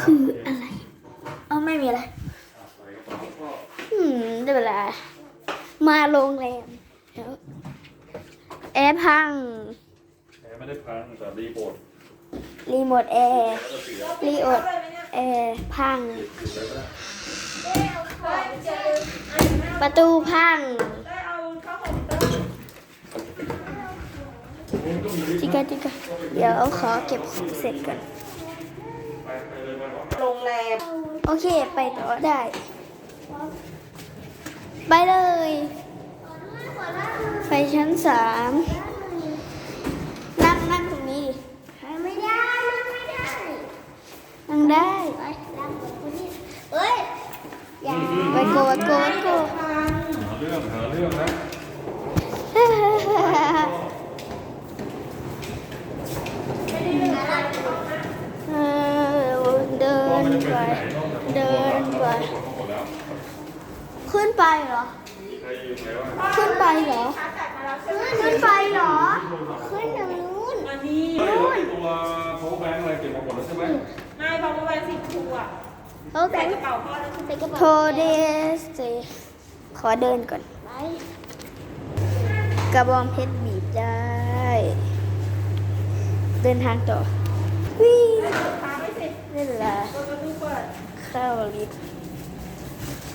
คืออะไร เอาไม่มีอะไร อืมได้เวลา มาโรงแรมเดี๋ยวแอร์พังแพ้ไม่ได้พังแต่รีโมทรีโมทแอร์แล้วก็เสียรีโอดแอร์พังติดเลยก็ได้ประตูพังได้เอาข้าวหอมเติมจิกาจิกาเดี๋ยวขอเก็บของเสร็จก่อน ไปไปเลยมาก่อน โรง แรมโอเค ไปต่อได้ ไปเลย ไปชั้นสามนั่งนั่งตรงนี้ดิไม่ได้นั่งไม่ได้ นั่งได้เอ้ยไปโกไปโกไปโกหาเรื่องหาเรื่องนะ เออเดิ ก็ น ไม่ได้ไป ไป ที่ไหนนอกจาก เดินไปหมดแล้วขึ้นไปเหรอใครอยู่ไหนวะขึ้นไปเหรอขาจัดมาแล้วใช่ไหมขึ้นไปเหรอ ขึ้นตรงนู้นอันนี้เฮ้ยแล้วไอ้ตัว power bank อะไรเก็บมาหมดแล้วใช่ไหมนายบอกว่าแหวนสีชมพูอะโอเคใส่กระเป๋าพ่อแล้วใช่ไหมโทเดสขอเดินก่อนกระบองเพชรบีบได้ เดินทางต่อวิ่งพาไม่ เสร็จเวลาเปิดประตูเปิดเข้าลิฟต์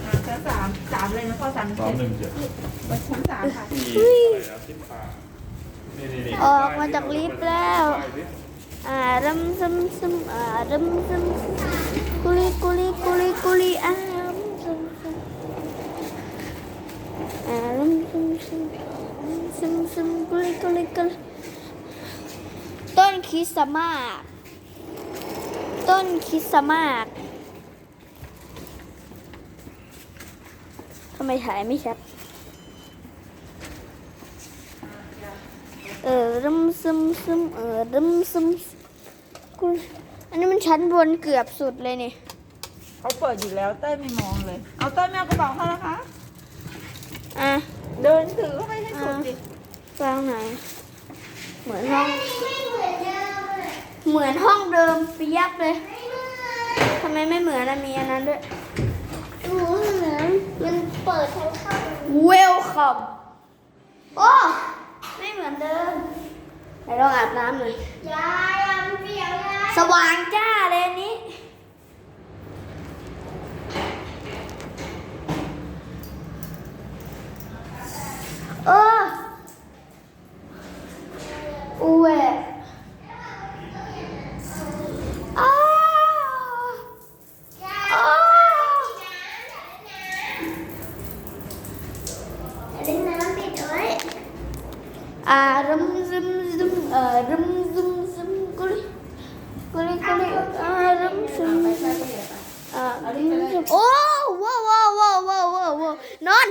อ่าชั้นสามสามเลยนะพ่อสามสามหนึ่งเจ็ดเปิดชั้นสามค่ะที่อะไรนะสิบห้านี่นี่นี่ออกมาจากลิฟต์แล้ว อ่ารัมซึมซึมอ่ารัมซึมซึมกุลีกุลีกุลีกุลีอ่ารัมซึมซึมอ่ารัมซึมซึมซึมซึมกุลีกุลีกุลีต้นคริสต์มาส ต้นคริสต์มาสทำไมถ่ายไม่ชัด เออรึมซึมซึมเออรึมซึมกูอันนี้มันชั้นบนเกือบสุดเลยนี่เขาเปิดอยู่แล้วเต้ยไม่มองเลย เอาเต้ยไม่เอากระเป๋าเขาแล้วคะ อะเดินถือเข้าไปให้สุดดิวางไหน เหมือนห้องเหมือน ห้องเดิมเปียบเลยทำไมไม่เหมือนอันมีอันนั้นด้วยหนูเหมือนมันเปิดทางเข้า Welcome โอ้ไม่เหมือนเดิมไหนลองอาบน้ำหน่อยยายอะมันเปียกยายสว่างจ้าเลยอันนี้ เอออูเวอ้าวอ้าว ดึงน้ำปิดไว้ อ่ารึมซึมซึมเอ่อรึมซึมซึมกุลิกุลิกุลิอ่ารึมซึมซึมอ่ารึมซึมโอ้ว้าวว้าวว้าวว้าวว้าวว้าวนอน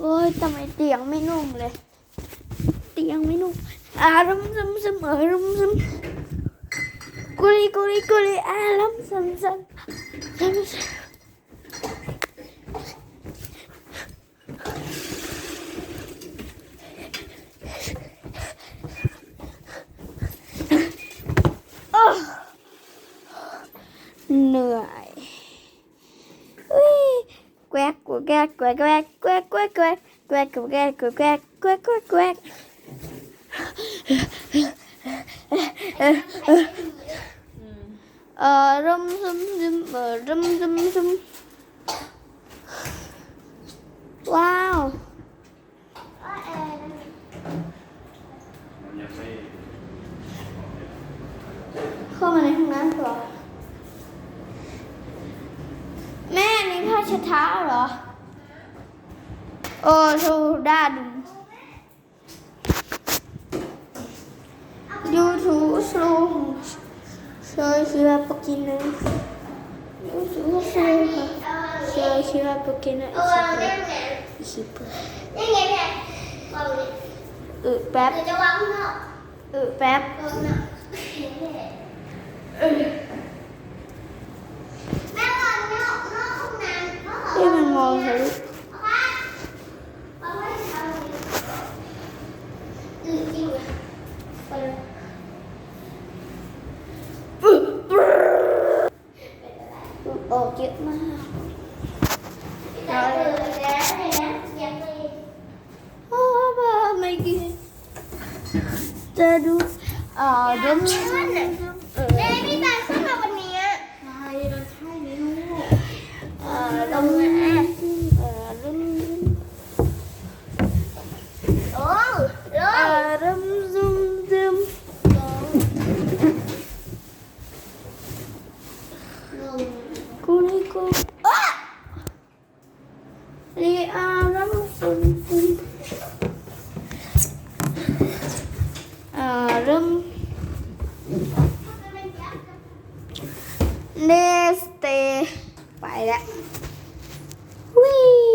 โอ้ยทำไมเตียงไม่นุ่มเลย เตียงไม่นุ่มอ่ารึมซึมซึมเอ่อรึมซึมกุลิกุลิกุลิอ่ารึมซึมซึมรึมซึม อ้าวเห นื่อยอุ้ยแกวกแกวกแกวกแกวกแกวกแกวกแกวกแกวกแกวกแกวกแกวกแกวกแกวกแกวกแกวกแกวกเออรึมซึมซึมเออรึมซึมซึมว้าว ว่าเออ มันยังไม่ เข้ามาในห้องน้ำก่อนแม่นี่ผ้าเช็ดเท้าเหรอ โอ้ทูด้าดุยูทูสลูเชยชิวาปกินเลยยูทูสลูเชยชิวาปกินเลยออเล่นไงชิปนี่ไงเนี่ยวางนี่อึแป๊บเดี๋ยวจะวางข้างนอกอึแป๊บวางข้างนอ hữu Ồ chết má. Rồi Oh, ba mày kia Ta đu. Ờ đúng. Ừ. Nè, biết tại sao mà mình nè? Rồi, rồi thay nữa Ờ đúng. aramızdım. Kuniko. Ne aramızdım. Ah! Aram. Neste. Phải đã. Whee!